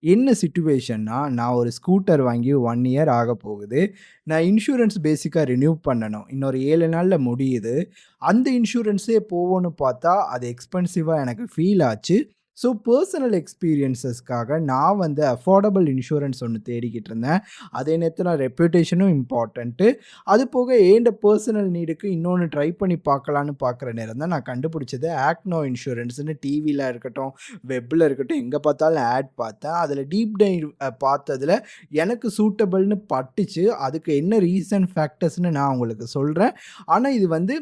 என்ன சுச்சுவேஷன்னா நான் ஒரு ஸ்கூட்டர் வாங்கி ஒன் இயர் ஆகப்போகுது. நான் இன்சூரன்ஸ் பேசிக்காக ரினியூ பண்ணணும். இன்னொரு ஏழு நாளில் முடியுது. அந்த இன்சூரன்ஸே போவோன்னு பார்த்தா, அது எக்ஸ்பென்சிவாக எனக்கு ஃபீல் ஆச்சு. ஸோ, பர்சனல் எக்ஸ்பீரியன்ஸஸ்க்காக நான் வந்து அஃபோர்டபுள் இன்சூரன்ஸ் ஒன்று தேடிக்கிட்டு இருந்தேன். அதே நேரத்தில் ரெப்யூட்டேஷனும் இம்பார்ட்டண்ட்டு அது போக ஏன்ட பர்சனல் நீடுக்கு இன்னொன்று ட்ரை பண்ணி பார்க்கலான்னு பார்க்குற நேரம் தான் நான் கண்டுபிடிச்சது ஆக்னோ இன்சூரன்ஸ்னு டிவியில் இருக்கட்டும், வெப்பில் இருக்கட்டும் எங்கே பார்த்தாலும் ஆட் பார்த்தேன். அதில் டீப் டைவ் பார்த்ததில் எனக்கு சூட்டபிள்னு பட்டுச்சு. அதுக்கு என்ன ரீசன் ஃபேக்டர்ஸ்னு நான் உங்களுக்கு சொல்கிறேன் ஆனால் இது வந்து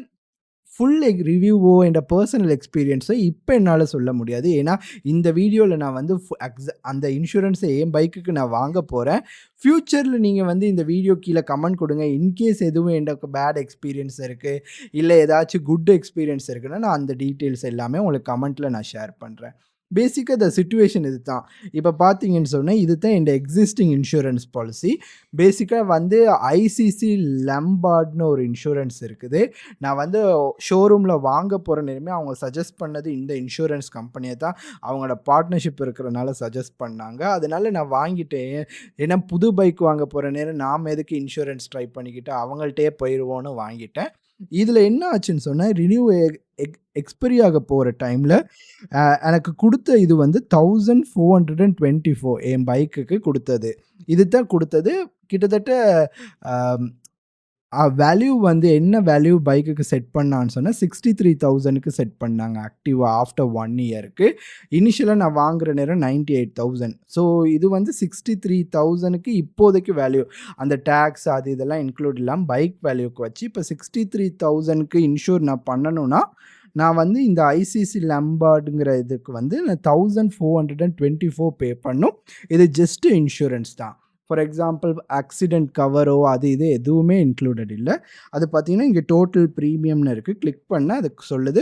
ஃபுல் எக் ரிவ்யூவோ என்ற பர்சனல் எக்ஸ்பீரியன்ஸோ இப்போ என்னால் சொல்ல முடியாது. ஏன்னா, இந்த வீடியோவில் நான் வந்து ஃபு அந்த இன்சூரன்ஸை என் பைக்குக்கு நான் வாங்க போகிறேன் ஃப்யூச்சரில் நீங்கள் வந்து இந்த வீடியோ கீழே கமெண்ட் கொடுங்க. இன்கேஸ் எதுவும் எனக்கு பேட் எக்ஸ்பீரியன்ஸ் இருக்குது இல்லை ஏதாச்சும் குட் எக்ஸ்பீரியன்ஸ் இருக்குன்னா, நான் அந்த டீட்டெயில்ஸ் எல்லாமே உங்களுக்கு கமெண்ட்டில் நான் ஷேர் பண்ணுறேன் பேசிக்காக த சுச்சுவேஷன் இது தான் இப்போ பார்த்தீங்கன்னு சொன்னே இது தான் என்ட எக்ஸிஸ்டிங் இன்சூரன்ஸ் பாலிசி. பேசிக்காக வந்து ஐசிசி லம்பார்ட்னு ஒரு இன்சூரன்ஸ் இருக்குது. நான் வந்து ஷோரூமில் வாங்க போகிற நேரமே அவங்க சஜஸ்ட் பண்ணது இந்த இன்சூரன்ஸ் கம்பெனியை தான். அவங்களோட பார்ட்னர்ஷிப் இருக்கிறனால சஜஸ்ட் பண்ணாங்க. அதனால நான் வாங்கிட்டேன். ஏன்னா புது பைக் வாங்க போகிற நேரம் நாம் எதுக்கு இன்சூரன்ஸ் ட்ரை பண்ணிக்கிட்டு அவங்கள்ட்டயே போயிடுவோன்னு வாங்கிட்டேன். இதில் என்ன ஆச்சுன்னு சொன்னால் ரினியூ எக் எக்ஸ்பைரி ஆக போகிற டைமில் எனக்கு கொடுத்த இது வந்து 1424 என் பைக்குக்கு கொடுத்தது. இது தான் கொடுத்தது. கிட்டத்தட்ட வேல்யூ வந்து என்ன வேல்யூ பைக்குக்கு செட் பண்ணான்னு சொன்னால் சிக்ஸ்டி த்ரீ தௌசண்ட்க்கு செட் பண்ணாங்க ஆக்டிவா ஆஃப்டர் ஒன் இயருக்கு இனிஷியலாக நான் வாங்குற நேரம் 98,000 ஸோ, இது வந்து 63,000க்கு இப்போதைக்கு வேல்யூ. அந்த டேக்ஸ் அது இதெல்லாம் இன்க்ளூட் இல்லாமல் பைக் வேல்யூக்கு வச்சு, இப்ப 63,000க்கு இன்ஷூர் நான் பண்ணணும்னா, நான் வந்து இந்த ஐசிசி லம்பார்ட்ங்கிற இதுக்கு வந்து நான் 1424 பே பண்ணும் இது ஜஸ்ட்டு இன்சூரன்ஸ் தான். ஃபார் எக்ஸாம்பிள் ஆக்சிடென்ட் கவரோ அது இது எதுவுமே இன்க்ளூடட் இல்லை அது பார்த்தீங்கன்னா, இங்கே டோட்டல் ப்ரீமியம்னு இருக்குது கிளிக் பண்ண அதுக்கு சொல்லுது.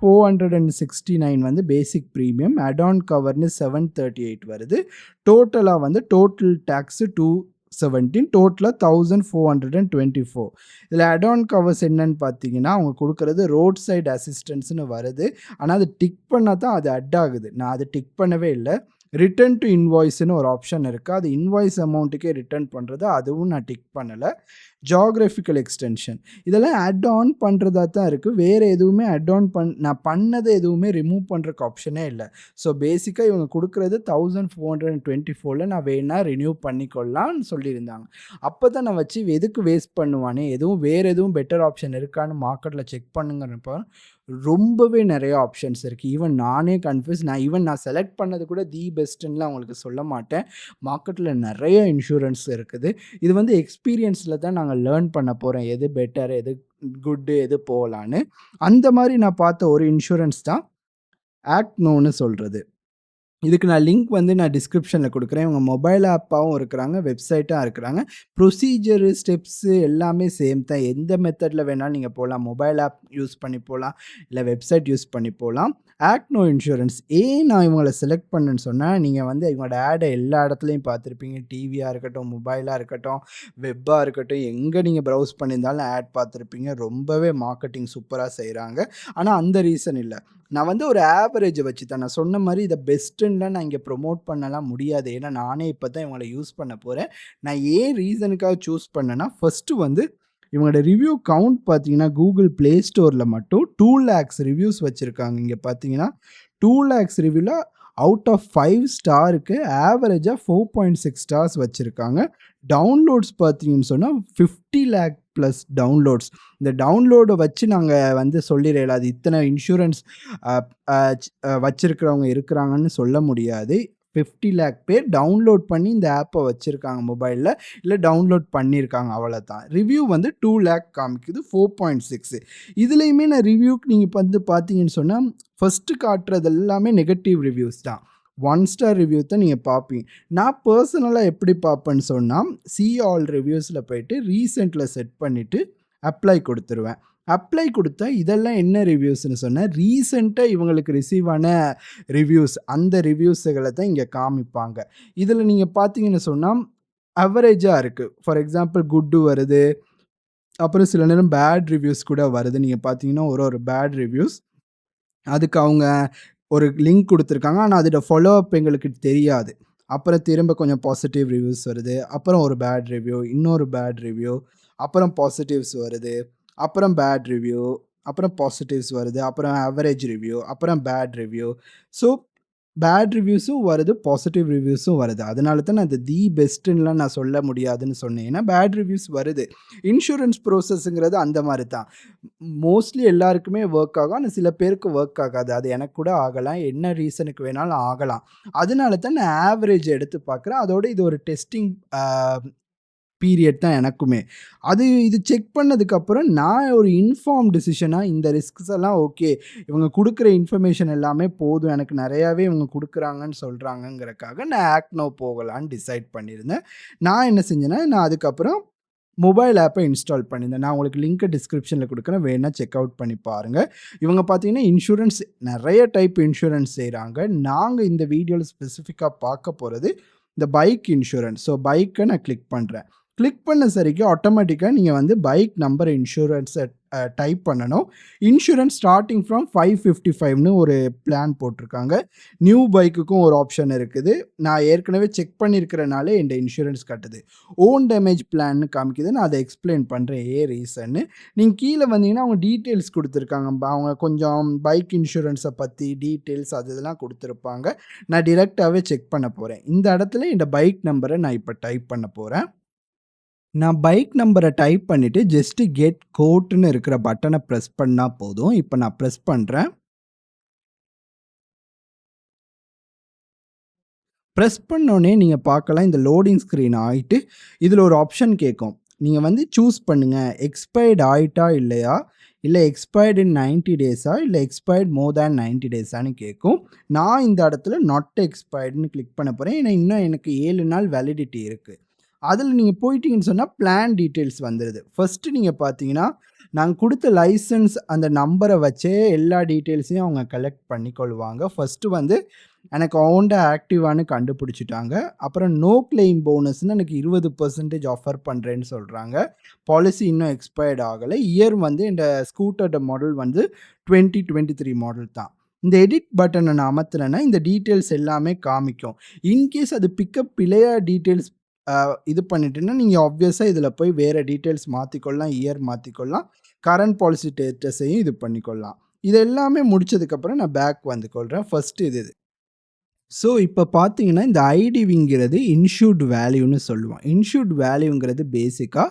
469 வந்து பேசிக் ப்ரீமியம் அடான் கவர்னு செவன் தேர்ட்டி எயிட் வருது. டோட்டலாக வந்து டோட்டல் டேக்ஸு டூ செவென்டீன் டோட்டலாக thousand four hundred and twenty four இதில் அடான் கவர்ஸ் என்னன்னு பார்த்தீங்கன்னா, அவங்க கொடுக்குறது ரோட் சைடு அசிஸ்டன்ஸ்னு வருது. ஆனால் அது டிக் பண்ணால் தான் அது அட் ஆகுது. நான் அது டிக் பண்ணவே இல்லை ரிட்டர்ன் டூ இன்வாய்ஸ்னு ஒரு ஆப்ஷன் இருக்குது அது இன்வாய்ஸ் அமௌண்ட்டுக்கே ரிட்டர்ன் பண்ணுறது அதுவும் நான் டிக் பண்ணலை. ஜியோகிராபிக்கல் எக்ஸ்டென்ஷன் இதெல்லாம் ஆட் ஆன் பண்ணுறதா தான் இருக்குது வேறு எதுவுமே ஆட் ஆன் பண் நான் பண்ணதை எதுவுமே ரிமூவ் பண்ணுறக்கு ஆப்ஷனே இல்லை ஸோ, பேசிக்காக இவங்க கொடுக்குறது தௌசண்ட் ஃபோர் ஹண்ட்ரட் டுவென்ட்டி ஃபோரில் நான் வேணால் ரினியூ பண்ணிக்கொள்ளலாம்னு சொல்லியிருந்தாங்க. அப்போ தான் நான் வச்சு எதுக்கு வேஸ்ட் பண்ணுவானே, எதுவும் வேறு எதுவும் பெட்டர் ஆப்ஷன் இருக்கான்னு மார்க்கெட்டில் செக் பண்ணுங்கிறப்ப, ரொம்பவே நிறைய ஆப்ஷன்ஸ் இருக்குது ஈவன் நானே கன்ஃப்யூஸ் நான் ஈவன் நான் செலக்ட் பண்ணது கூட தி பெஸ்ட்டுன்னுலாம் உங்களுக்கு சொல்ல மாட்டேன். மார்க்கெட்டில் நிறைய இன்சூரன்ஸ் இருக்குது. இது வந்து எக்ஸ்பீரியன்ஸில் தான் நாங்கள் நாங்கள் லேர்ன் பண்ண போகிறோம் எது பெட்டர், எது குட், எது போகலான்னு. அந்த மாதிரி நான் பார்த்த ஒரு இன்சூரன்ஸ் தான் ஆக்ட்னோன்னு சொல்கிறது இதுக்கு நான் லிங்க் வந்து நான் டிஸ்கிரிப்ஷனில் கொடுக்குறேன். இவங்க மொபைல் ஆப்பாகவும் இருக்கிறாங்க, வெப்சைட்டாக இருக்கிறாங்க. ப்ரொசீஜரு ஸ்டெப்ஸு எல்லாமே சேம் தான். எந்த மெத்தடில் வேணாலும் நீங்கள் போகலாம் மொபைல் ஆப் யூஸ் பண்ணி போகலாம் இல்லை வெப்சைட் யூஸ் பண்ணி போகலாம் ஆக்னோ இன்சூரன்ஸ் ஏன் நான் இவங்களை செலக்ட் பண்ணேன்னு சொன்னால் நீங்கள் வந்து இவங்களோட ஆடை எல்லா இடத்துலையும் பார்த்துருப்பீங்க. டிவியாக இருக்கட்டும், மொபைலாக இருக்கட்டும், வெப்பாக இருக்கட்டும், எங்கே நீங்கள் ப்ரௌஸ் பண்ணியிருந்தாலும் ஆட் பார்த்துருப்பீங்க. ரொம்பவே மார்க்கெட்டிங் சூப்பராக செய்கிறாங்க ஆனால் அந்த ரீசன் இல்லை. நான் வந்து ஒரு ஆவரேஜை வச்சு தான் நான் சொன்ன மாதிரி இதை பெஸ்ட்டுன்னுலாம் நான் இங்கே ப்ரொமோட் பண்ணலாம் முடியாது. ஏன்னா, நானே இப்போ தான் இவங்களை யூஸ் பண்ண போகிறேன் நான் ஏன் ரீசனுக்காக சூஸ் பண்ணேன்னா, ஃபஸ்ட்டு வந்து இவங்களோட ரிவ்யூ கவுண்ட் பார்த்தீங்கன்னா, கூகுள் ப்ளே ஸ்டோரில் மட்டும் டூ லேக்ஸ் ரிவ்யூஸ் வச்சுருக்காங்க. இங்கே பார்த்தீங்கன்னா, டூ லேக்ஸ் ரிவ்யூவில் அவுட் ஆஃப் ஃபைவ் ஸ்டாருக்கு ஆவரேஜாக ஃபோர் பாயிண்ட் சிக்ஸ் ஸ்டார்ஸ் வச்சுருக்காங்க டவுன்லோட்ஸ் பார்த்தீங்கன்னு சொன்னால் ஃபிஃப்டி லேக் ப்ளஸ் டவுன்லோட்ஸ். இந்த டவுன்லோடை வச்சு நாங்கள் வந்து சொல்லிடல அது இத்தனை இன்சூரன்ஸ் வச்சுருக்கிறவங்க இருக்கிறாங்கன்னு சொல்ல முடியாது. 50 லேக் பேர் டவுன்லோட் பண்ணி இந்த ஆப்பை வச்சுருக்காங்க மொபைலில் இல்லை டவுன்லோட் பண்ணியிருக்காங்க அவ்வளதான். ரிவ்யூ வந்து டூ லேக் காமிக்குது. ஃபோர் பாயிண்ட் சிக்ஸு இதுலேயுமே நான் ரிவ்யூக்கு நீங்கள் வந்து பார்த்தீங்கன்னு சொன்னால் ஃபஸ்ட்டு காட்டுறது எல்லாமே நெகட்டிவ் ரிவ்யூஸ் தான். ஒன் ஸ்டார் ரிவ்யூ தான் நீங்கள் பார்ப்பீங்க. நான் பர்சனலாக எப்படி பார்ப்பேன்னு சொன்னால் சி ஆல் ரிவ்யூஸில் போயிட்டு ரீசெண்டில் செட் பண்ணிவிட்டு அப்ளை கொடுத்துருவேன் அப்ளை கொடுத்தா இதெல்லாம் என்ன ரிவ்யூஸ்னு சொன்னால் ரீசெண்டாக இவங்களுக்கு ரிசீவ் ஆன ரிவ்யூஸ் அந்த ரிவ்யூஸுகளை தான் இங்கே காமிப்பாங்க. இதில் நீங்கள் பார்த்தீங்கன்னு சொன்னால் அவரேஜாக இருக்குது ஃபார் எக்ஸாம்பிள் குட்டு வருது. அப்புறம் சில நேரம் பேட் ரிவ்யூஸ் கூட வருது. நீங்கள் பார்த்தீங்கன்னா, ஒரு ஒரு பேட் ரிவ்யூஸ். அதுக்கு அவங்க ஒரு லிங்க் கொடுத்துருக்காங்க ஆனால் அதோட ஃபாலோ அப் எங்களுக்கு தெரியாது. அப்புறம் திரும்ப கொஞ்சம் பாசிட்டிவ் ரிவ்யூஸ் வருது. அப்புறம் ஒரு பேட் ரிவ்யூ, இன்னொரு பேட் ரிவ்யூ, அப்புறம் பாசிட்டிவ்ஸ் வருது. அப்புறம் பேட் ரிவ்யூ, அப்புறம் பாசிட்டிவ்ஸ் வருது. அப்புறம் அவரேஜ் ரிவ்யூ, அப்புறம் பேட் ரிவ்யூ. ஸோ பேட் ரிவ்யூஸும் வருது, பாசிட்டிவ் ரிவ்யூஸும் வருது. அதனால தான் நான் தி பெஸ்ட்டுன்னுலாம் நான் சொல்ல முடியாதுன்னு சொன்னேன். ஏன்னா பேட் ரிவ்யூஸ் வருது. இன்சூரன்ஸ் ப்ரோசஸ்ங்கிறது அந்த மாதிரி தான். மோஸ்ட்லி எல்லாருக்குமே ஒர்க் ஆகும். ஆனால் சில பேருக்கு ஒர்க் ஆகாது. அது எனக்கு கூட ஆகலாம். என்ன ரீசனுக்கு வேணாலும் ஆகலாம். அதனால தான் நான் ஆவரேஜ் எடுத்து பார்க்குறேன். அதோட இது ஒரு டெஸ்டிங் பீரியட் தான் எனக்குமே. அது இது செக் பண்ணதுக்கப்புறம் நான் ஒரு இன்ஃபார்ம் டிசிஷனாக இந்த ரிஸ்க்ஸ் எல்லாம் ஓகே. இவங்க கொடுக்குற இன்ஃபர்மேஷன் எல்லாமே போதும். எனக்கு நிறையாவே இவங்க கொடுக்குறாங்கன்னு சொல்கிறாங்கங்கிறக்காக நான் ஆக்னோ போகலான்னு டிசைட் பண்ணியிருந்தேன். நான் என்ன செஞ்சேன்னா, நான் அதுக்கப்புறம் மொபைல் ஆப்பை இன்ஸ்டால் பண்ணியிருந்தேன். நான் உங்களுக்கு லிங்க்க டிஸ்கிரிப்ஷனில் கொடுக்குறேன் வேணால் செக் அவுட் பண்ணி பாருங்கள் இவங்க பார்த்தீங்கன்னா, இன்சூரன்ஸ் நிறைய டைப் இன்சூரன்ஸ் செய்கிறாங்க நாங்கள் இந்த வீடியோவில் ஸ்பெசிஃபிக்காக பார்க்க போகிறது இந்த பைக் இன்சூரன்ஸ். ஸோ பைக்கை நான் கிளிக் பண்ணுறேன் கிளிக் பண்ண சரிக்கு ஆட்டோமேட்டிக்காக நீங்கள் வந்து பைக் நம்பர் இன்சூரன்ஸை டைப் பண்ணணும். இன்சூரன்ஸ் ஸ்டார்டிங் ஃப்ரம் 555ன்னு ஒரு பிளான் போட்டிருக்காங்க. நியூ பைக்குக்கும் ஒரு ஆப்ஷன் இருக்குது. நான் ஏற்கனவே செக் பண்ணியிருக்கிறனால என் இன்சூரன்ஸ் கட்டுது ஓன் டேமேஜ் பிளான்னு காமிக்குது. நான் அதை எக்ஸ்ப்ளைன் பண்ணுறேன் ஏ ரீசன்னு. நீங்கள் கீழே வந்தீங்கன்னா, அவங்க டீட்டெயில்ஸ் கொடுத்துருக்காங்க அவங்க கொஞ்சம் பைக் இன்சூரன்ஸை பற்றி டீட்டெயில்ஸ் அது இதெல்லாம் கொடுத்துருப்பாங்க நான் டிரெக்டாகவே செக் பண்ண போகிறேன் இந்த இடத்துல என் பைக் நம்பரை நான் இப்போ டைப் பண்ண போகிறேன் நான் பைக் நம்பர டைப் பண்ணிட்டு ஜஸ்ட் கெட் கோட்ன்னு இருக்கிற பட்டன பிரஸ் பண்ணா போதும். இப்ப நான் பிரஸ் பண்றேன். பிரஸ் பண்ணோனே நீங்க பார்க்கலாம் இந்த லோடிங் ஸ்க்ரீன் ஆயிட்டு, இதுல ஒரு ஆப்ஷன் கேட்கும். நீங்க வந்து சூஸ் பண்ணுங்க. எக்ஸ்பயர்ட் ஆயிட்டா இல்லையா? இல்ல எக்ஸ்பயர்ட் இன் 90 டேஸா? இல்ல எக்ஸ்பயர்ட் மோர் தேன் 90 டேஸான்னு கேட்கும். நான் இந்த இடத்துல நாட் எக்ஸ்பயர்ட்ன்னு கிளிக் பண்ண போறேன். ஏன்னா இன்னும் எனக்கு 7 நாள் வேலிடிட்டி இருக்கு. அதில் நீங்கள் போயிட்டீங்கன்னு சொன்னால் பிளான் டீட்டெயில்ஸ் வந்துருது. ஃபஸ்ட்டு நீங்கள் பார்த்தீங்கன்னா, நாங்கள் கொடுத்த லைசன்ஸ் அந்த நம்பரை வச்சே எல்லா டீட்டெயில்ஸையும் அவங்க கலெக்ட் பண்ணிக்கொள்வாங்க. ஃபஸ்ட்டு வந்து எனக்கு ஹோண்டா ஆக்டிவானு கண்டுபிடிச்சிட்டாங்க அப்புறம் நோ கிளைம் போனஸ்ன்னு எனக்கு 20% ஆஃபர் பண்ணுறேன்னு சொல்கிறாங்க பாலிசி இன்னும் எக்ஸ்பயர்ட் ஆகலை இயர் வந்து இந்த ஸ்கூட்டரோட மாடல் வந்து 2023 மாடல் தான். இந்த எடிட் பட்டனை நான் அமத்துனேன்னா, இந்த டீட்டெயில்ஸ் எல்லாமே காமிக்கும். இன்கேஸ் அது பிக்கப் பிழையா டீட்டெயில்ஸ் இது பண்ணிட்டேன்னா, நீங்கள் ஆப்வியஸாக இதில் போய் வேறு டீட்டெயில்ஸ் மாற்றிக்கொள்ளலாம் இயர் மாற்றிக்கொள்ளலாம் கரண்ட் பாலிசி டேட்டஸையும் இது பண்ணிக்கொள்ளலாம். இது எல்லாமே முடிச்சதுக்கப்புறம் நான் பேக் வந்து கொள்கிறேன் ஃபஸ்ட்டு இது இது. ஸோ இப்போ பார்த்தீங்கன்னா, இந்த ஐடிவிங்கிறது இன்சூர்ட் வேல்யூன்னு சொல்லுவோம். இன்சூர்ட் வேல்யூங்கிறது பேசிக்காக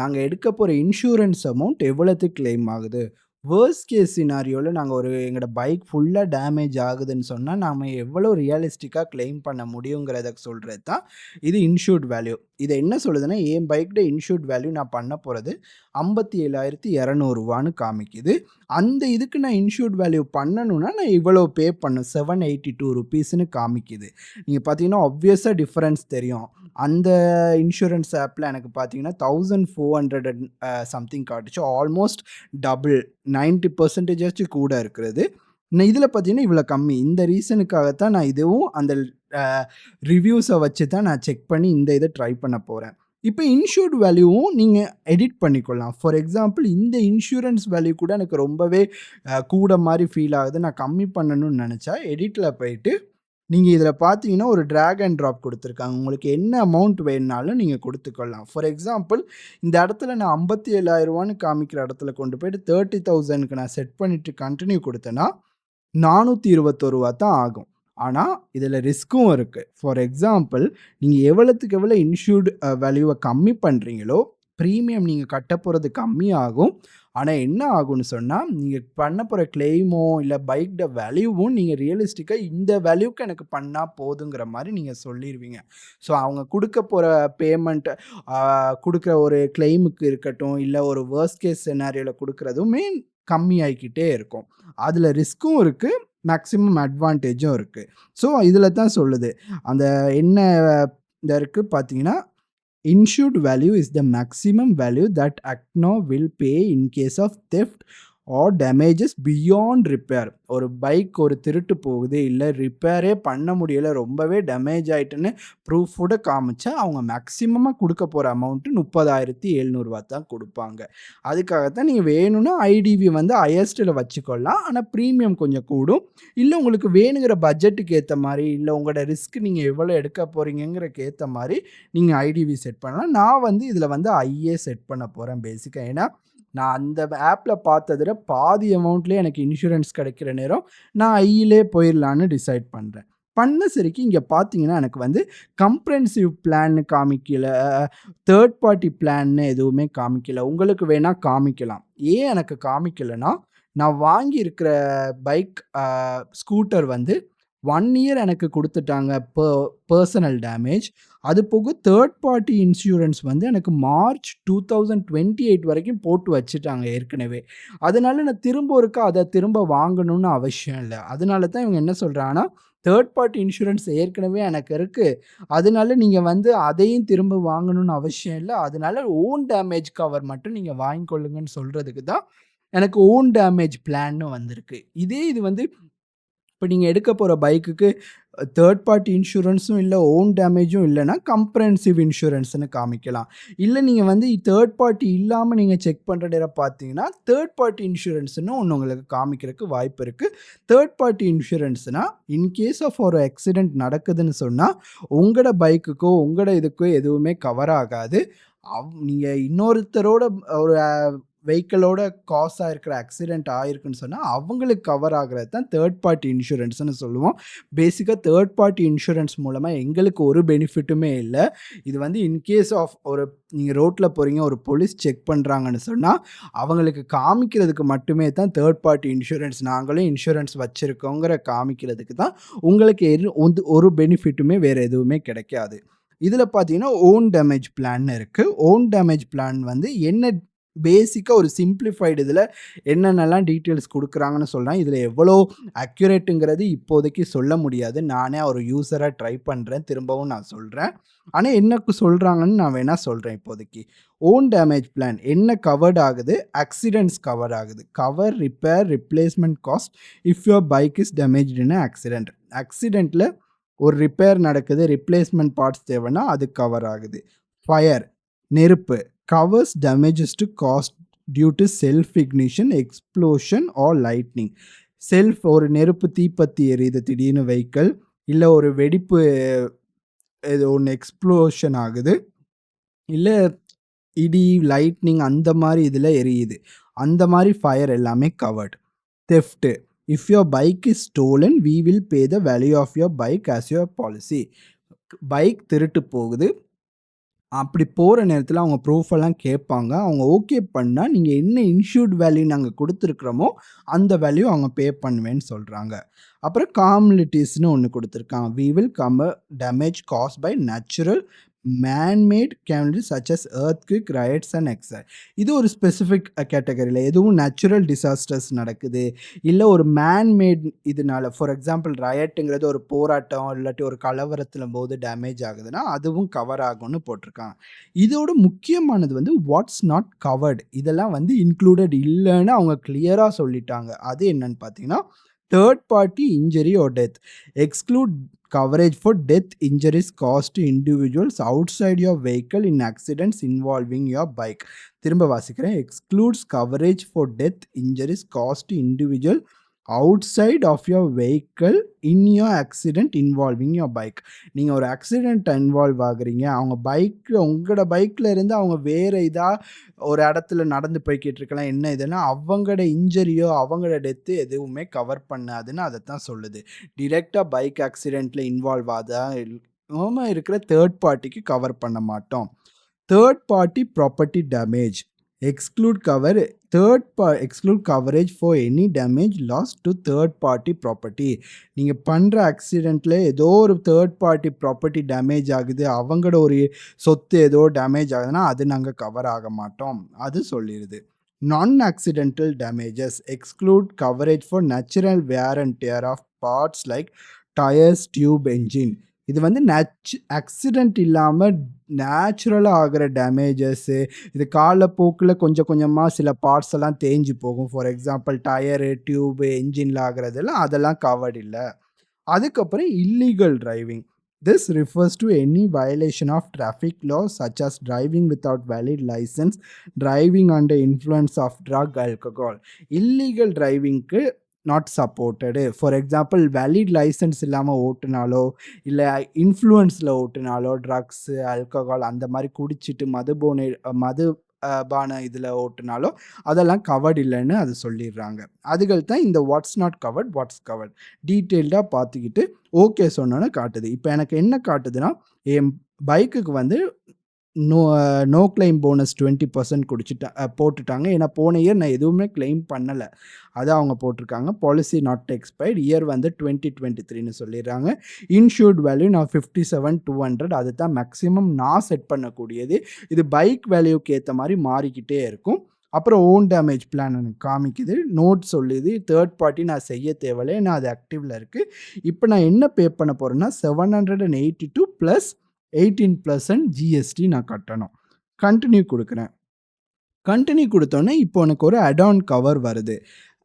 நாங்கள் எடுக்க போகிற இன்சூரன்ஸ் அமௌண்ட் எவ்வளோத்துக்கு கிளைம் ஆகுது? வொர்ஸ்ட் கேஸ் சினாரியோவில் நாங்கள் ஒரு எங்களோட பைக் ஃபுல்லாக டேமேஜ் ஆகுதுன்னு சொன்னால் நாம் எவ்வளோ ரியலிஸ்டிக்காக கிளைம் பண்ண முடியுங்கிறத சொல்கிறது தான் இது இன்சூர்ட் வேல்யூ. இதை என்ன சொல்லுதுன்னா, என் பைக்கிட்ட இன்சூர்ட் வேல்யூ நான் பண்ண போகிறது ஐம்பத்தி ஏழாயிரத்தி இரநூறுவான்னு காமிக்குது. அந்த இதுக்கு நான் இன்சூர்ட் வேல்யூ பண்ணணும்னா, நான் இவ்வளோ பே பண்ணும் செவன் எயிட்டி டூ ருபீஸ்னு காமிக்குது. நீங்கள் பார்த்தீங்கன்னா, ஆப்வியஸாக டிஃப்ரென்ஸ் தெரியும். அந்த இன்சூரன்ஸ் ஆப்பில் எனக்கு பார்த்தீங்கன்னா, 1400 அண்ட் ஹண்ட்ரட் சம்திங் காட்டுச்சு. ஆல்மோஸ்ட் டபுள் 90% கூட இருக்கிறது. நான் இதில் பார்த்தீங்கன்னா, இவ்வளோ கம்மி. இந்த ரீசனுக்காக தான் நான் இதுவும் அந்த ரிவ்யூஸை வச்சு தான் நான் செக் பண்ணி இந்த இதை ட்ரை பண்ண போகிறேன் இப்போ இன்ஷூர்டு வேல்யூவும் நீங்கள் எடிட் பண்ணிக்கொள்ளலாம். ஃபார் எக்ஸாம்பிள் இந்த இன்சூரன்ஸ் வேல்யூ கூட எனக்கு ரொம்பவே கூட மாதிரி ஃபீல் ஆகுது. நான் கம்மி பண்ணணும்னு நினச்சா எடிட்டில் போயிட்டு நீங்கள் இதில் பார்த்தீங்கன்னா, ஒரு ட்ராக் அண்ட் ட்ராப் கொடுத்துருக்காங்க உங்களுக்கு என்ன அமௌண்ட் வேணும்னாலும் நீங்கள் கொடுத்துக்கொள்ளலாம் ஃபார் எக்ஸாம்பிள் இந்த இடத்துல நான் ஐம்பத்தி ஏழாயிரரூவான்னு காமிக்கிற இடத்துல கொண்டு போயிட்டு 30,000க்கு நான் செட் பண்ணிவிட்டு கண்டினியூ கொடுத்தேன்னா நானூற்றி இருபத்தொருவா தான் ஆகும். ஆனால் இதில் ரிஸ்க்கும் இருக்குது ஃபார் எக்ஸாம்பிள் நீங்கள் எவ்வளோத்துக்கு எவ்வளோ இன்சூர்ட் வேல்யூவை கம்மி பண்ணுறீங்களோ ப்ரீமியம் நீங்கள் கட்ட போகிறது கம்மியாகும். ஆனால் என்ன ஆகும்னு சொன்னால் நீங்கள் பண்ண போகிற கிளைமோ, இல்லை பைக்கோட வேல்யூவும் நீங்கள் ரியலிஸ்டிக்காக இந்த வேல்யூக்கு எனக்கு பண்ணால் போதுங்கிற மாதிரி நீங்கள் சொல்லிடுவீங்க ஸோ அவங்க கொடுக்க போகிற பேமெண்ட் கொடுக்குற ஒரு கிளைமுக்கு இருக்கட்டும், இல்லை ஒரு வேர்ஸ்ட் கேஸ் சினாரியோல கொடுக்குறதுமே கம்மியாயிக்கிட்டே இருக்கும். அதில் ரிஸ்க்கும் இருக்குது மேக்ஸிமம் அட்வான்டேஜும் இருக்குது ஸோ இதில் தான் சொல்லுது. அந்த என்ன இந்த இருக்குது பார்த்தீங்கன்னா, insured value is the maximum value that Acko will pay in case of theft or damages beyond repair. ஒரு பைக் ஒரு திருட்டு போகுது, இல்லை ரிப்பேரே பண்ண முடியல, ரொம்பவே டேமேஜ் ஆகிட்டுன்னு ப்ரூஃபோட காமிச்சா, அவங்க மேக்ஸிமமாக கொடுக்க போகிற அமௌண்ட்டு முப்பதாயிரத்தி எழுநூறுவா தான் கொடுப்பாங்க அதுக்காக தான் வேணும்னா ஐடிவி வந்து ஹையஸ்ட்ல வச்சுக்கொள்ளலாம் ஆனால் ப்ரீமியம் கொஞ்சம் கூடும். இல்லை உங்களுக்கு வேணுங்கிற பட்ஜெட்டுக்கு ஏற்ற மாதிரி இல்லை உங்களோட ரிஸ்க் நீங்கள் எவ்வளோ எடுக்க போகிறீங்கிறக்கு ஏற்ற மாதிரி நீங்கள் ஐடிவி செட் பண்ணலாம். நான் வந்து இதில் வந்து ஐஏ செட் பண்ண போகிறேன் பேசிக்காக ஏன்னா, நான் அந்த ஆப்பில் பார்த்ததுல பாதி அமௌண்ட்லேயே எனக்கு இன்சூரன்ஸ் கிடைக்கிற நேரம், நான் ஐயிலே போயிடலான்னு டிசைட் பண்ணுறேன் பண்ண சரிக்கு இங்கே பார்த்தீங்கன்னா, எனக்கு வந்து கம்ப்ரென்சிவ் பிளான்னு காமிக்கல. தேர்ட் பார்ட்டி பிளான்னு எதுவுமே காமிக்கல. உங்களுக்கு வேணால் காமிக்கலாம். ஏன் எனக்கு காமிக்கலைன்னா நான் வாங்கியிருக்கிற பைக் ஸ்கூட்டர் வந்து ஒன் இயர் எனக்கு கொடுத்துட்டாங்க பர் பர்சனல் டேமேஜ். அது போக தேர்ட் பார்ட்டி இன்சூரன்ஸ் வந்து எனக்கு மார்ச் 2028 வரைக்கும் போட்டு வச்சுட்டாங்க ஏற்கனவே. அதனால நான் திரும்ப ஒருக்கா அதை திரும்ப வாங்கணும்னு அவசியம் இல்லை அதனால தான் இவங்க என்ன சொல்கிறாங்கன்னா தேர்ட் பார்ட்டி இன்சூரன்ஸ் ஏற்கனவே எனக்கு இருக்குது அதனால நீங்கள் வந்து அதையும் திரும்ப வாங்கணும்னு அவசியம் இல்லை அதனால ஓன் டேமேஜ் கவர் மட்டும் நீங்கள் வாங்கிக்கொள்ளுங்கன்னு சொல்கிறதுக்கு தான், எனக்கு ஓன் டேமேஜ் பிளான்னு வந்திருக்கு. இதே இது வந்து இப்போ நீங்கள் எடுக்க போகிற பைக்குக்கு தேர்ட் பார்ட்டி இன்சூரன்ஸும் இல்லை ஓன் டேமேஜும் இல்லைன்னா கம்ப்ரென்சிவ் இன்சூரன்ஸ்னு காமிக்கலாம். இல்லை நீங்கள் வந்து தேர்ட் பார்ட்டி இல்லாமல் நீங்கள் செக் பண்ணுற நேரம் பார்த்தீங்கன்னா, தேர்ட் பார்ட்டி இன்சூரன்ஸ்னு ஒன்று உங்களுக்கு காமிக்கிறதுக்கு வாய்ப்பு இருக்குது தேர்ட் பார்ட்டி இன்சூரன்ஸ்னால் இன்கேஸ் ஆஃப் ஒரு ஆக்சிடெண்ட் நடக்குதுன்னு சொன்னால் உங்களோட பைக்குக்கோ, உங்களோட இதுக்கோ எதுவுமே கவர் ஆகாது. அவ் நீங்கள் இன்னொருத்தரோட ஒரு வெஹிக்கிளோட காஸ் ஆகிருக்கிற ஆக்சிடென்ட் ஆயிருக்குன்னு சொன்னால் அவங்களுக்கு கவர் ஆகுறது தான் தேர்ட் பார்ட்டி இன்சூரன்ஸ்னு சொல்லுவோம். பேசிக்காக தேர்ட் பார்ட்டி இன்சூரன்ஸ் மூலமாக எங்களுக்கு ஒரு பெனிஃபிட்டுமே இல்லை இது வந்து இன்கேஸ் ஆஃப் ஒரு நீங்கள் ரோட்டில் போகிறீங்க ஒரு போலீஸ் செக் பண்ணுறாங்கன்னு சொன்னால் அவங்களுக்கு காமிக்கிறதுக்கு மட்டுமே தான் தேர்ட் பார்ட்டி இன்சூரன்ஸ். நாங்களும் இன்சூரன்ஸ் வச்சுருக்கோங்கிற காமிக்கிறதுக்கு தான், உங்களுக்கு எது வந்து ஒரு பெனிஃபிட்டுமே வேறு எதுவுமே கிடைக்காது. இதில் பார்த்தீங்கன்னா, ஓன் டேமேஜ் பிளான் இருக்குது ஓன் டேமேஜ் பிளான் வந்து என்ன பேசிக்காக ஒரு சிம்ப்ளிஃபைடு இதில் என்னென்னலாம் டீட்டெயில்ஸ் கொடுக்குறாங்கன்னு சொல்கிறேன் இதில் எவ்வளோ அக்யூரேட்டுங்கிறது இப்போதைக்கு சொல்ல முடியாது. நானே ஒரு யூஸராக ட்ரை பண்ணுறேன் திரும்பவும் நான் சொல்கிறேன் ஆனால் என்ன சொல்கிறாங்கன்னு நான் வேணால் சொல்கிறேன் இப்போதைக்கு. ஓன் டேமேஜ் பிளான் என்ன கவர்ட் ஆகுது? ஆக்சிடென்ட்ஸ் கவர் ஆகுது. Cover, repair, replacement cost if your bike is டேமேஜ்டுன்னு in accident. ஆக்சிடெண்ட்டில் ஒரு ரிப்பேர் நடக்குது, ரிப்ளேஸ்மெண்ட் பார்ட்ஸ் தேவைன்னா அது கவர் ஆகுது. ஃபயர் நெருப்பு covers damages to caused due to self ignition, explosion or lightning. Self ஒரு நெருப்பு தீப்பத்தி எரியுது திடீர்னு வெஹிக்கிள். இல்லை ஒரு வெடிப்பு ஏதோ ஒன்று எக்ஸ்ப்ளோஷன் ஆகுது. இல்லை இடி, லைட்னிங் அந்த மாதிரி இதில் எரியுது. அந்த மாதிரி ஃபயர் எல்லாமே covered. Theft if your bike is stolen, we will pay the value of your bike as your policy. Bike திருட்டு போகுது. அப்படி போகிற நேரத்தில் அவங்க ப்ரூஃப் எல்லாம் கேட்பாங்க. அவங்க ஓகே பண்ணால் நீங்கள் என்ன இன்சூர்ட் வேல்யூ நாங்கள் கொடுத்துருக்குறோமோ அந்த வேல்யூ அவங்க பே பண்ணுவேன்னு சொல்கிறாங்க அப்புறம் காம்லிட்டீஸ்ன்னு ஒன்று கொடுத்துருக்காங்க we will cover damage caused by natural, man made calamity calamities such as earthquake, riots and எக்ஸை இது ஒரு ஸ்பெசிஃபிக் கேட்டகரியில் எதுவும் நேச்சுரல் டிசாஸ்டர்ஸ் நடக்குது. இல்லை ஒரு மேன்மேட் இதனால ஃபார் எக்ஸாம்பிள் ரயட்டுங்கிறது ஒரு போராட்டம், இல்லாட்டி ஒரு கலவரத்தில் போது டேமேஜ் ஆகுதுன்னா, அதுவும் கவர் ஆகும்னு போட்டிருக்காங்க. இதோட முக்கியமானது வந்து வாட்ஸ் நாட் கவர்டு இதெல்லாம் வந்து இன்க்ளூடட் இல்லைன்னு அவங்க கிளியராக சொல்லிட்டாங்க. அது என்னன்னு பார்த்தீங்கன்னா, third party injury or death. Exclude coverage for death injuries caused to individuals outside your vehicle in accidents involving your bike. திரும்ப வாசிக்கிறேன். Excludes coverage for death injuries caused individual outside of your vehicle in your accident involving your bike. நீங்கள் ஒரு accident involve ஆகுறீங்க. அவங்க bike உங்களோட பைக்கில் இருந்து அவங்க வேறு இதாக ஒரு இடத்துல நடந்து போய்கிட்டு இருக்கலாம். என்ன இதுன்னா, அவங்களோட இன்ஜரியோ அவங்களோட டெத்து எதுவுமே கவர் பண்ணாதுன்னு அதை தான் சொல்லுது. டிரெக்டாக பைக் ஆக்சிடெண்ட்டில் இன்வால்வ் ஆதா இருக்கிற தேர்ட் பார்ட்டிக்கு கவர் பண்ண மாட்டோம். Third party property damage. Exclude cover third பா exclude coverage for any damage loss to third party property. நீங்கள் பண்ணுற ஆக்சிடெண்ட்டில் ஏதோ ஒரு தேர்ட் பார்ட்டி ப்ராப்பர்ட்டி டேமேஜ் ஆகுது. அவங்களோட ஒரு சொத்து ஏதோ டேமேஜ் ஆகுதுன்னா, அது நாங்கள் கவர் ஆக மாட்டோம். அது சொல்லிடுது நான் accidental damages exclude coverage for natural wear and tear of parts like tyres, tube, engine. இது வந்து நேச்சு ஆக்சிடென்ட் இல்லாமல் நேச்சுரலாக ஆகிற டேமேஜஸ்ஸு இது காலப்போக்கில் கொஞ்சம் கொஞ்சமாக சில பார்ட்ஸ் எல்லாம் தேஞ்சு போகும். ஃபார் எக்ஸாம்பிள் டயரு, டியூபு, என்ஜின்ல ஆகுறதெல்லாம் அதெல்லாம் கவர்ட் இல்லை அதுக்கப்புறம் illegal driving. This refers to any violation of traffic laws such as driving without valid licence, driving under influence of drug, alcohol. Illegal டிரைவிங்க்கு not supported. For example valid licence இல்லாமல் ஓட்டுனாலோ, இல்லை இன்ஃப்ளூயன்ஸில் ஓட்டுனாலோ, drugs, alcohol அந்த மாதிரி குடிச்சிட்டு மதுபோனை மது பான இதில் ஓட்டுனாலோ, அதெல்லாம் covert இல்லைன்னு அது சொல்லிடுறாங்க அதுகள் தான் இந்த what's not covered, what's covered. டீட்டெயில்டாக பார்த்துக்கிட்டு ஓகே சொன்னோன்னு காட்டுது. இப்போ எனக்கு என்ன காட்டுதுன்னா, என் பைக்குக்கு வந்து no no claim bonus twenty percent குடிச்சிட்டா போட்டுட்டாங்க. ஏன்னா போன இயர் நான் எதுவுமே கிளைம் பண்ணலை அதை அவங்க போட்டிருக்காங்க. பாலிசி நாட் எக்ஸ்பைர்ட் இயர் வந்து டுவெண்ட்டி டுவெண்ட்டி த்ரீன்னு சொல்லிடுறாங்க இன்ஷூர்ட் வேல்யூ நான் ஃபிஃப்டி செவன் டூ ஹண்ட்ரட் அது தான் மேக்ஸிமம் நான் செட் பண்ணக்கூடியது. இது பைக் வேல்யூக்கு ஏற்ற மாதிரி மாறிக்கிட்டே இருக்கும். அப்புறம் ஓன் டேமேஜ் பிளான் எனக்கு காமிக்குது. நோட் சொல்லுது. தேர்ட் பார்ட்டி நான் செய்ய தேவையில்லை ஏன்னா அது ஆக்டிவில் இருக்குது இப்போ நான் என்ன பே பண்ண போகிறேன்னா seven hundred and eighty two plus 18% GST நான் கட்டணும். கண்டினியூ கொடுக்குறேன் கண்டினியூ கொடுத்தோன்னே இப்போ எனக்கு ஒரு அடான் கவர் வருது.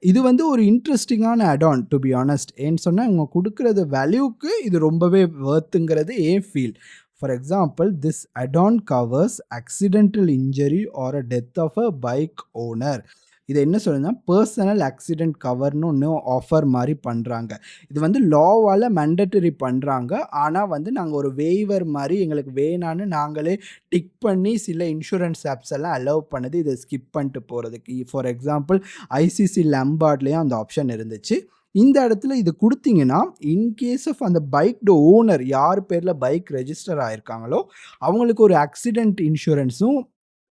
இது வந்து ஒரு இன்ட்ரெஸ்டிங்கான அடான் டு பி ஆனஸ்ட் ஏன்னு சொன்னால் இவங்க கொடுக்குறது வேல்யூக்கு இது ரொம்பவே வேர்த்துங்கிறது a feel. For example this add on covers accidental injury or a death of a bike owner. இது என்ன சொல்லுதுன்னா, பர்சனல் ஆக்சிடென்ட் கவர்னு ஒன்று ஆஃபர் மாதிரி பண்ணுறாங்க இது வந்து லாவால் மேண்டட்டரி பண்ணுறாங்க ஆனால் வந்து நாங்கள் ஒரு வேய்வர் மாதிரி எங்களுக்கு வேணான்னு நாங்களே டிக் பண்ணி சில இன்சூரன்ஸ் ஆப்ஸ் எல்லாம் அலோவ் பண்ணுது. இதை ஸ்கிப் பண்ணிட்டு போகிறதுக்கு ஃபார் எக்ஸாம்பிள் ஐசிசி லம்பார்ட்லேயும் அந்த ஆப்ஷன் இருந்துச்சு. இந்த இடத்துல இது கொடுத்தீங்கன்னா இன்கேஸ் ஆஃப் அந்த பைக்ட ஓனர் யார் பேரில் பைக் ரெஜிஸ்டர் ஆகிருக்காங்களோ அவங்களுக்கு ஒரு ஆக்சிடெண்ட் இன்சூரன்ஸும்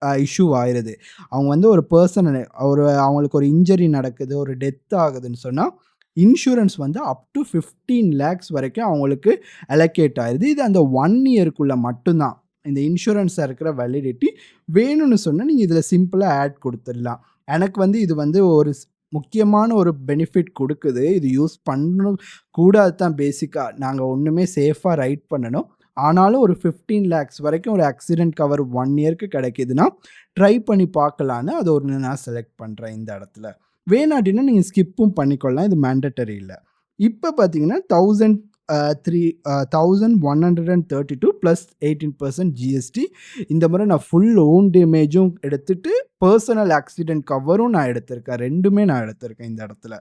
இஷ்யூ ஆயிடுது அவங்க வந்து ஒரு பர்சன் ஒரு அவங்களுக்கு ஒரு இன்ஜரி நடக்குது, ஒரு டெத் ஆகுதுன்னு சொன்னால் இன்சூரன்ஸ் வந்து அப் டூ 15 லேக்ஸ் வரைக்கும் அவங்களுக்கு அலோகேட் ஆயிடுது இது அந்த ஒன் இயர்க்குள்ளே மட்டும்தான். இந்த இன்சூரன்ஸாக இருக்கிற வேலிடிட்டி. வேணும்னு சொன்னால் நீங்கள் இதில் சிம்பிளாக ஆட் கொடுத்துடலாம். எனக்கு வந்து இது வந்து ஒரு ஸ் முக்கியமான ஒரு பெனிஃபிட் கொடுக்குது. இது யூஸ் பண்ணணும். கூடாது தான் பேசிக்காக நாங்கள் ஒன்றுமே சேஃபாக ரைட் பண்ணணும். ஆனாலும் ஒரு 15 லேக்ஸ் வரைக்கும் ஒரு ஆக்சிடென்ட் கவர் ஒன் இயர்க்கு கிடைக்குதுன்னா, ட்ரை பண்ணி பார்க்கலான்னு அது ஒரு நான் செலக்ட் பண்ணுறேன் இந்த இடத்துல. வேணாட்டினா நீங்கள் ஸ்கிப்பும் பண்ணிக்கொள்ளலாம். இது மேண்டட்டரி இல்லை இப்போ பார்த்தீங்கன்னா, thousand three thousand one hundred and thirty two plus eighteen percent GST. இந்த முறை நான் ஃபுல் ஓன் டேமேஜும் எடுத்துகிட்டு பர்சனல் ஆக்சிடென்ட் கவரும் நான் எடுத்திருக்கேன். ரெண்டுமே நான் எடுத்திருக்கேன் இந்த இடத்துல.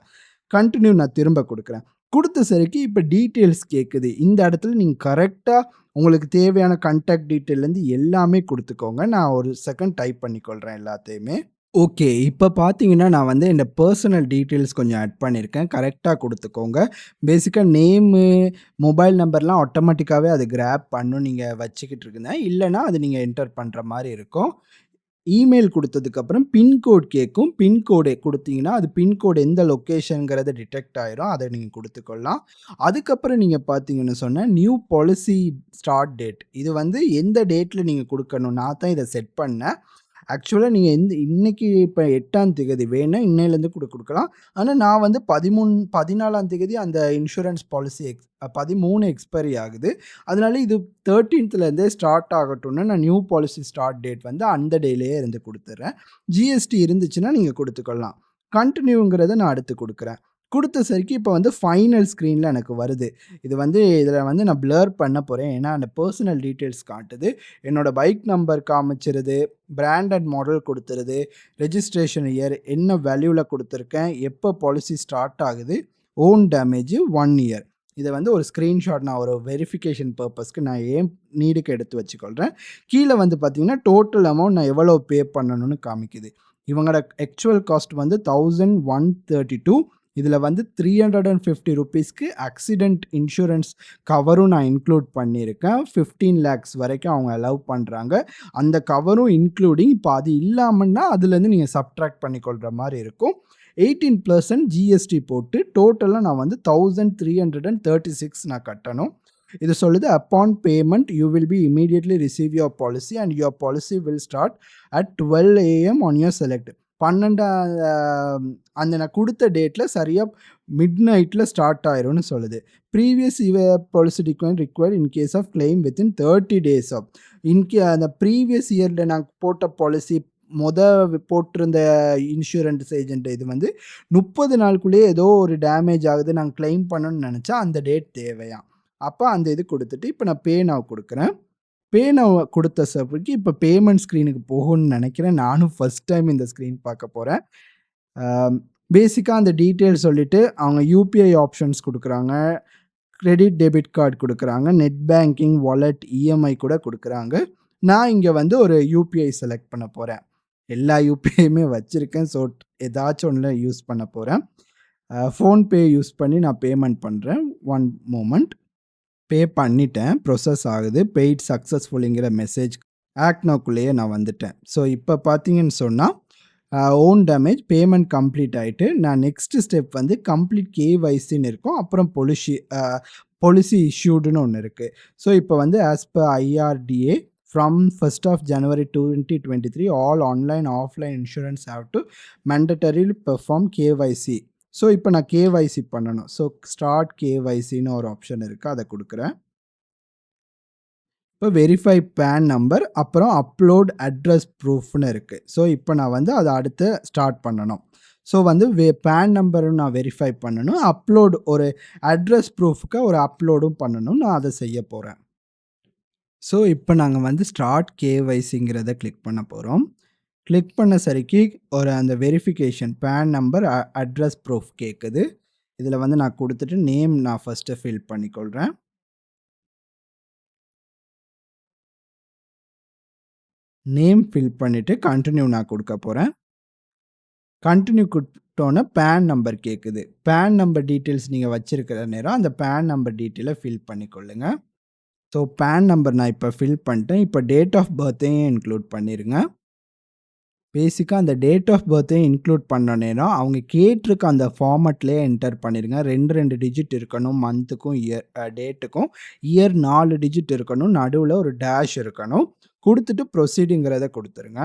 கண்டினியூ நான் திரும்ப கொடுக்குறேன் கொடுத்த சரிக்கு இப்போ டீட்டெயில்ஸ் கேட்குது. இந்த இடத்துல நீங்கள் கரெக்டாக உங்களுக்கு தேவையான கான்டாக்ட் டீட்டெயிலேருந்து எல்லாமே கொடுத்துக்கோங்க நான் ஒரு செகண்ட் டைப் பண்ணிக்கொள்கிறேன் எல்லாத்தையுமே. ஓகே. இப்போ பார்த்தீங்கன்னா, நான் வந்து இந்த பர்சனல் டீட்டெயில்ஸ் கொஞ்சம் ஆட் பண்ணியிருக்கேன். கரெக்டாக கொடுத்துக்கோங்க பேசிக்காக நேமு, மொபைல் நம்பர்லாம் ஆட்டோமேட்டிக்காகவே அது கிராப் பண்ணும் நீங்கள் வச்சுக்கிட்டு இருக்குங்க. இல்லைனா அது நீங்கள் என்டர் பண்ணுற மாதிரி இருக்கும். இமெயில் கொடுத்ததுக்கப்புறம் பின்கோட் கேட்கும். பின்கோடு கொடுத்தீங்கன்னா அது பின்கோடு எந்த லொக்கேஷனுங்கிறத டிடெக்ட் ஆயிரும். அதை நீங்கள் கொடுத்துக்கொள்ளலாம் அதுக்கப்புறம் நீங்கள் பார்த்தீங்கன்னு சொன்ன நியூ பாலிசி ஸ்டார்ட் டேட். இது வந்து எந்த டேட்டில் நீங்கள் கொடுக்கணும் நான் தான் இதை செட் பண்ணேன். ஆக்சுவலாக நீங்கள் எந்த இன்னைக்கு இப்போ எட்டாம் தேதி வேணால் இன்னையிலேருந்து கூட கொடுக்கலாம். ஆனால் நான் வந்து 13 14ஆம் தேதி அந்த இன்சூரன்ஸ் பாலிசி எக்ஸ் 13 எக்ஸ்பைரி ஆகுது. அதனால இது 13த்லேருந்தே ஸ்டார்ட் ஆகட்டும்னு நான் நியூ பாலிசி ஸ்டார்ட் டேட் வந்து அந்த டேலேயே இருந்து கொடுத்துட்றேன் ஜிஎஸ்டி இருந்துச்சுன்னா நீங்கள் கொடுத்துக்கலாம் கண்டினியூங்கிறத நான் அடுத்து கொடுக்குறேன். கொடுத்த சரிக்கு இப்போ வந்து ஃபைனல் ஸ்க்ரீனில் எனக்கு வருது. இது வந்து இதில் வந்து நான் ப்ளர் பண்ண போகிறேன் ஏன்னா அந்த பர்சனல் டீட்டெயில்ஸ் காட்டுது. என்னோட பைக் நம்பர் காமிச்சிருது. பிராண்ட் அண்ட் மாடல் கொடுத்துருது ரெஜிஸ்ட்ரேஷன் இயர் என்ன வேல்யூவில் கொடுத்துருக்கேன் எப்போ பாலிசி ஸ்டார்ட் ஆகுது. Own damage one year. இதை வந்து ஒரு ஸ்க்ரீன்ஷாட் நான் ஒரு வெரிஃபிகேஷன் பர்பஸ்க்கு நான் ஏன் நீடுக்கு எடுத்து வச்சுக்கொள்கிறேன் கீழே வந்து பார்த்தீங்கன்னா, டோட்டல் அமௌண்ட் நான் எவ்வளோ பே பண்ணணும்னு காமிக்குது. இவங்களோட ஆக்சுவல் காஸ்ட் வந்து 1132 இதில் வந்து த்ரீ ஹண்ட்ரட் அண்ட் ஃபிஃப்டி ருபீஸ்க்கு ஆக்சிடென்ட் இன்சூரன்ஸ் கவரும் நான் இன்க்ளூட் பண்ணியிருக்கேன். 15 லேக்ஸ் வரைக்கும் அவங்க அலவ் பண்ணுறாங்க அந்த கவரும் இன்க்ளூடிங் இப்போ அது இல்லாமல்னா அதுலேருந்து நீங்கள் சப்ட்ராக்ட் பண்ணிக்கொள்கிற மாதிரி இருக்கும். 18% ஜிஎஸ்டி போட்டு டோட்டலாக நான் வந்து 1336 நான் கட்டணும். இது சொல்லுது upon payment you will be immediately receive your policy and your policy will start at 12 AM on your select. 12 அந்த நான் கொடுத்த டேட்டில் சரியாக மிட் நைட்டில் ஸ்டார்ட் ஆயிரும்னு சொல்லுது. ப்ரீவியஸ் இவ policy document required in case of claim within 30 days of இன்கே அந்த previous இயரில் நான் போட்ட பாலிசி மொத போட்டிருந்த இன்சூரன்ஸ் ஏஜென்ட் இது வந்து 30 நாளுக்குள்ளேயே ஏதோ ஒரு டேமேஜ் ஆகுது நாங்கள் கிளைம் பண்ணணும்னு நினச்சா அந்த டேட் தேவையா அப்போ அந்த இது கொடுத்துட்டு இப்போ நான் பே நான் கொடுக்குறேன். பே கொடுத்த குடுத்த இப்போ பேமெண்ட் ஸ்க்ரீனுக்கு போகணும்னு நினைக்கிறேன். நானும் ஃபஸ்ட் டைம் இந்த ஸ்க்ரீன் பார்க்க போகிறேன் பேசிக்காக அந்த டீட்டெயில் சொல்லிட்டு, அவங்க யூபிஐ ஆப்ஷன்ஸ் கொடுக்குறாங்க. கிரெடிட், டெபிட் கார்டு கொடுக்குறாங்க. நெட் பேங்கிங், வாலெட், இஎம்ஐ கூட கொடுக்குறாங்க. நான் இங்கே வந்து ஒரு யூபிஐ செலக்ட் பண்ண போகிறேன் எல்லா யுபிஐயுமே வச்சுருக்கேன். ஸோ ஏதாச்சும் ஒன்றில் யூஸ் பண்ண போகிறேன் ஃபோன்பே யூஸ் பண்ணி நான் பேமெண்ட் பண்ணுறேன் ஒன் மூமெண்ட் பே பண்ணிட்டேன். ப்ரொசஸ் ஆகுது. பெய்ட் சக்ஸஸ்ஃபுல்லுங்கிற மெசேஜ் ஆக்னோக்குள்ளேயே நான் வந்துட்டேன். ஸோ இப்போ பார்த்தீங்கன்னு சொன்னால் ஓன் டேமேஜ் பேமெண்ட் கம்ப்ளீட் ஆகிட்டு நான் நெக்ஸ்ட் ஸ்டெப் வந்து கம்ப்ளீட் கேவைசின்னு இருக்கும். அப்புறம் பொலிசி பொலிசி இஷ்யூடுன்னு ஒன்று இருக்குது ஸோ இப்போ வந்து as per IRDA from first of January 2023 all online, offline insurance have to mandatorily perform KYC so இப்போ நான் கேவைசி பண்ணணும். ஸோ ஸ்டார்ட் கேவைசின்னு ஒரு ஆப்ஷன் இருக்குது அதை கொடுக்குறேன் இப்போ வெரிஃபை பேன் நம்பர் அப்புறம் அப்லோட் அட்ரஸ் ப்ரூஃப்னு இருக்குது ஸோ இப்போ நான் வந்து அதை அடுத்து ஸ்டார்ட் பண்ணணும். ஸோ வந்து வே பேன் நம்பரும் நான் வெரிஃபை பண்ணணும். அப்லோடு ஒரு அட்ரஸ் ப்ரூஃப்க்கு ஒரு அப்லோடும் பண்ணணும். நான் அதை செய்ய போகிறேன் ஸோ இப்போ நாங்கள் வந்து ஸ்டார்ட் கேவைசிங்கிறத கிளிக் பண்ண போகிறோம் கிளிக் பண்ண சரிக்கு ஒரு அந்த verification PAN number, a address proof கேட்குது. இதில் வந்து நான் கொடுத்துட்டு நேம் நான் ஃபஸ்ட்டு ஃபில் பண்ணிக்கொள்கிறேன் நேம் ஃபில் பண்ணிவிட்டு கண்டினியூ நான் கொடுக்க போகிறேன் கண்டினியூ கொடுத்தோன்னே பேன் நம்பர் கேட்குது. பேன் நம்பர் டீட்டெயில்ஸ் நீங்கள் வச்சுருக்கிற நேரம் அந்த பேன் நம்பர் டீட்டெயிலை ஃபில் பண்ணிக்கொள்ளுங்க. ஸோ பேன் நம்பர் நான் இப்போ ஃபில் பண்ணிட்டேன். இப்போ டேட் ஆஃப் பர்த்தையும் இன்க்ளூட் பண்ணிடுங்க பேசிக்காக அந்த டேட் ஆஃப் பர்த்டே இன்க்ளூட் பண்ண அவங்க கேட்டிருக்க அந்த ஃபார்மட்லேயே என்டர் பண்ணிடுங்க ரெண்டு ரெண்டு டிஜிட் இருக்கணும். மந்த்துக்கும், இயர் டேட்டுக்கும். இயர் நாலு டிஜிட் இருக்கணும். நடுவில் ஒரு டேஷ் இருக்கணும். கொடுத்துட்டு ப்ரொசீடிங்கிறத கொடுத்துருங்க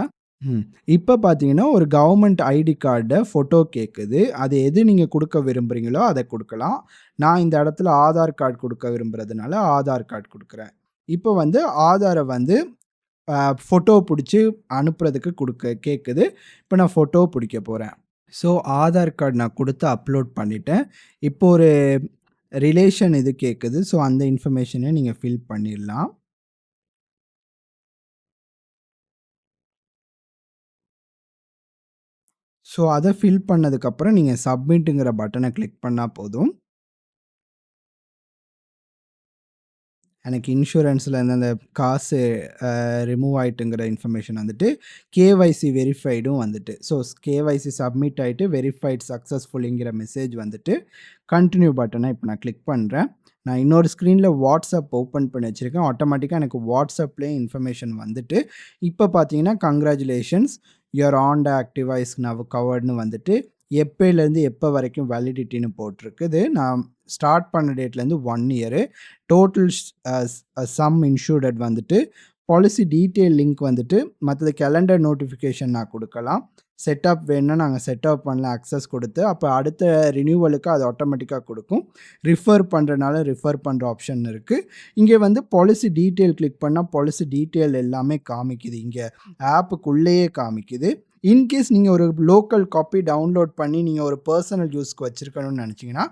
இப்போ பார்த்தீங்கன்னா, ஒரு கவர்மெண்ட் ஐடி கார்டை ஃபோட்டோ கேட்குது. அது எது நீங்கள் கொடுக்க விரும்புகிறீங்களோ அதை கொடுக்கலாம் நான் இந்த இடத்துல ஆதார் கார்ட் கொடுக்க விரும்புறதுனால ஆதார் கார்ட் கொடுக்குறேன் இப்போ வந்து ஆதாரை வந்து ஃபோட்டோ பிடிச்சி அனுப்புறதுக்கு கொடுக்க கேட்குது. இப்போ நான் ஃபோட்டோ பிடிக்க போகிறேன் ஸோ ஆதார் கார்ட் நான் கொடுத்து அப்லோட் பண்ணிட்டேன். இப்போ ஒரு ரிலேஷன் இது கேட்குது. ஸோ அந்த இன்ஃபர்மேஷனை நீங்கள் ஃபில் பண்ணிடலாம். ஸோ அதை ஃபில் பண்ணதுக்கப்புறம் நீங்கள் சப்மிட்டுங்கிற பட்டனை கிளிக் பண்ணால் போதும். எனக்கு இன்சூரன்ஸில் இருந்து காசு ரிமூவ் ஆகிட்டுங்கிற இன்ஃபர்மேஷன் வந்துட்டு, கேஒய்சி வெரிஃபைடும் வந்துட்டு. ஸோ கேஒய்சி சப்மிட் ஆகிட்டு வெரிஃபைட் சக்ஸஸ்ஃபுல்லுங்கிற மெசேஜ் வந்துட்டு, கண்டினியூ பட்டனை இப்போ நான் கிளிக் பண்ணுறேன் நான் இன்னொரு ஸ்க்ரீனில் வாட்ஸ்அப் ஓப்பன் பண்ணி வச்சுருக்கேன் ஆட்டோமேட்டிக்காக எனக்கு வாட்ஸ்அப்லேயே இன்ஃபர்மேஷன் வந்துட்டு, இப்போ பார்த்தீங்கன்னா, congratulations your on the activise now கவர்டுன்னு வந்துட்டு, எப்பயிலேருந்து எப்போ வரைக்கும் வேலிடிட்டின்னு போட்டிருக்குது. நான் ஸ்டார்ட் பண்ண டேட்லேருந்து one year. Total sum insured வந்துட்டு, பாலிசி டீட்டெயில் லிங்க் வந்துட்டு, மற்றது கேலண்டர் நோட்டிஃபிகேஷன் நான் கொடுக்கலாம் செட்டப் வேணும்னா நாங்கள் செட்டப் பண்ணலாம் அக்சஸ் கொடுத்து அப்போ அடுத்த ரினியூவலுக்கு அது ஆட்டோமேட்டிக்காக கொடுக்கும் ரிஃபர் பண்ணுறனால ரிஃபர் பண்ணுற ஆப்ஷன் இருக்குது இங்கே வந்து பாலிசி டீட்டெயில் கிளிக் பண்ணால் பாலிசி டீட்டெயில் எல்லாமே காமிக்குது. இங்கே ஆப்புக்குள்ளேயே காமிக்குது. இன்கேஸ் நீங்கள் ஒரு லோக்கல் காப்பி டவுன்லோட் பண்ணி நீங்கள் ஒரு பர்சனல் யூஸ்க்கு வச்சுருக்கணும்னு நினச்சிங்கன்னா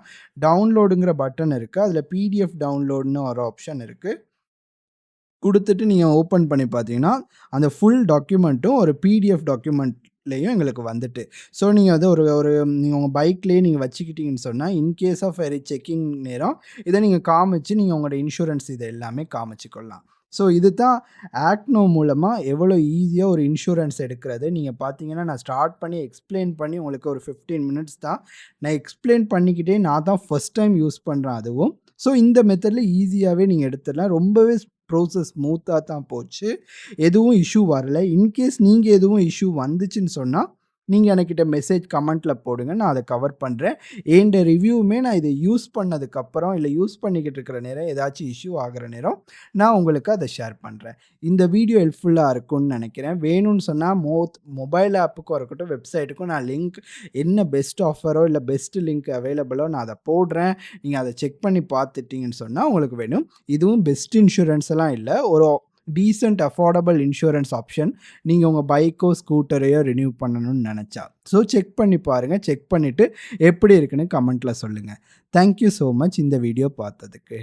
டவுன்லோடுங்கிற பட்டன் இருக்குது அதில் பிடிஎஃப் டவுன்லோடுன்னு ஒரு ஆப்ஷன் இருக்குது கொடுத்துட்டு நீங்கள் ஓப்பன் பண்ணி பார்த்தீங்கன்னா, அந்த ஃபுல் டாக்குமெண்ட்டும் ஒரு பிடிஎஃப் டாக்குமெண்ட்லயும் எங்களுக்கு வந்துட்டு. ஸோ நீங்கள் வந்து ஒரு ஒரு நீங்கள் உங்கள் பைக்லேயே நீங்கள் வச்சுக்கிட்டீங்கன்னு சொன்னால் இன்கேஸ் ஆஃப் எரி செக்கிங் நேரம், இதை நீங்கள் காமிச்சு நீங்கள் உங்களோட இன்சூரன்ஸ் இதை எல்லாமே காமிச்சுக்கொள்ளலாம். ஸோ இது தான் ஆக்ட்னோ மூலமாக எவ்வளோ ஈஸியாக ஒரு இன்சூரன்ஸ் எடுக்கிறது. நீங்கள் பார்த்தீங்கன்னா, நான் ஸ்டார்ட் பண்ணி எக்ஸ்ப்ளைன் பண்ணி உங்களுக்கு ஒரு 15 மினிட்ஸ் தான். நான் எக்ஸ்ப்ளைன் பண்ணிக்கிட்டே நான் தான் ஃபஸ்ட் டைம் யூஸ் பண்ணுறேன் அதுவும். ஸோ இந்த மெத்தடில் ஈஸியாகவே நீங்கள் எடுத்துடலாம். ரொம்பவே ப்ரோசஸ் ஸ்மூத்தாக தான் போச்சு. எதுவும் இஷ்யூ வரல. இன்கேஸ் நீங்கள் எதுவும் இஷ்யூ வந்துச்சுன்னு சொன்னால் நீங்கள் எனக்கிட்ட மெசேஜ் கமெண்ட்டில் போடுங்க. நான் அதை கவர் பண்ணுறேன் என்ட ரிவ்யூவுமே நான் இதை யூஸ் பண்ணதுக்கப்புறம், இல்லை யூஸ் பண்ணிக்கிட்டு இருக்கிற நேரம் ஏதாச்சும் இஷ்யூ ஆகுற நேரம், நான் உங்களுக்கு அதை ஷேர் பண்ணுறேன் இந்த வீடியோ ஹெல்ப்ஃபுல்லாக இருக்கும்னு நினைக்கிறேன் வேணும்னு சொன்னால் மோத் மொபைல் ஆப்புக்கும் இருக்கட்டும், வெப்சைட்டுக்கும் நான் லிங்க் என்ன பெஸ்ட் ஆஃபரோ, இல்லை பெஸ்ட் லிங்க் அவைலபிளோ நான் அதை போடுறேன். நீங்கள் அதை செக் பண்ணி பார்த்துட்டீங்கன்னு சொன்னால் உங்களுக்கு வேணும். இதுவும் பெஸ்ட் இன்சூரன்ஸ் எல்லாம் இல்லை ஒரு டீசென்ட் அஃபோர்டபுள் இன்சூரன்ஸ் ஆப்ஷன். நீங்கள் உங்கள் பைக்கோ, ஸ்கூட்டரையோ ரினியூ பண்ணணும்னு நினச்சா ஸோ செக் பண்ணி பாருங்கள் செக் பண்ணிவிட்டு எப்படி இருக்குன்னு கமெண்ட்டில் சொல்லுங்கள் தேங்க் யூ மச் இந்த வீடியோ பார்த்ததுக்கு.